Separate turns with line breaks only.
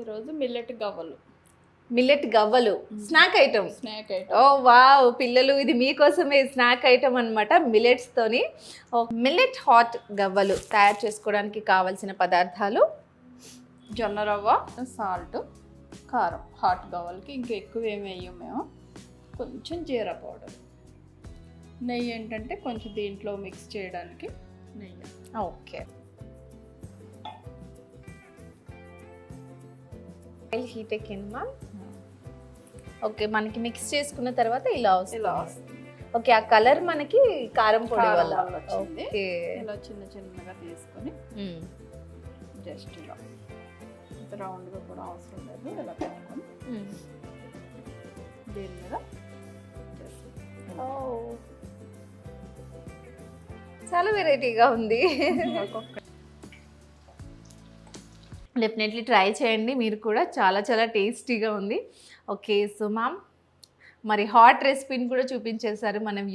ఈరోజు మిల్లెట్ గవ్వలు.
మిల్లెట్ గవ్వలు. Snack item.
స్నాక్
ఓ
ఐటమ్
వావ్ పిల్లలు ఇది మీకోసమే స్నాక్ ఐటమ్ అనమాట మిల్లెట్స్తోని మిల్లెట్ హాట్ గవ్వలు తయారు చేసుకోవడానికి కావలసిన పదార్థాలు.
జొన్న రవ్వ సాల్ట్ కారం. హాట్ గవ్వలకి ఇంకా ఎక్కువ ఏమి వేయం మేము. కొంచెం జీరా పౌడర్. నెయ్యి ఏంటంటే కొంచెం దీంట్లో మిక్స్ చేయడానికి నెయ్యి.
ఓకే. ఆయిల్ హీట్ ఎక్కింది మ్యామ్ ఓకే మనకి మిక్స్ చేసుకున్న తర్వాత ఇలా వస్తుంది
ఇలా వస్తుంది
ఓకే ఆ కలర్ మనకి కారం పొడి
కారం
వల్ల
వల్ల వచ్చింది.
ఓకే
ఇలా చిన్న చిన్నగా తీసుకొని
మ్మ్.
జస్ట్ ఇలా ఇంత రౌండ్గా కూడా అవసరం లేదు ఇలా పెట్టుకొని
మ్మ్.
దీని మీద
ఓ. చాలా వెరైటీగా ఉంది
ఒక్కొక్క
డెఫినెట్లీ ట్రై చేయండి. మీరు కూడా చాలా చాలా టేస్టీగా ఉంది. ఓకే సో మ్యామ్ మరి హాట్ రెసిపీని కూడా చూపించేశారు మన వ్యూ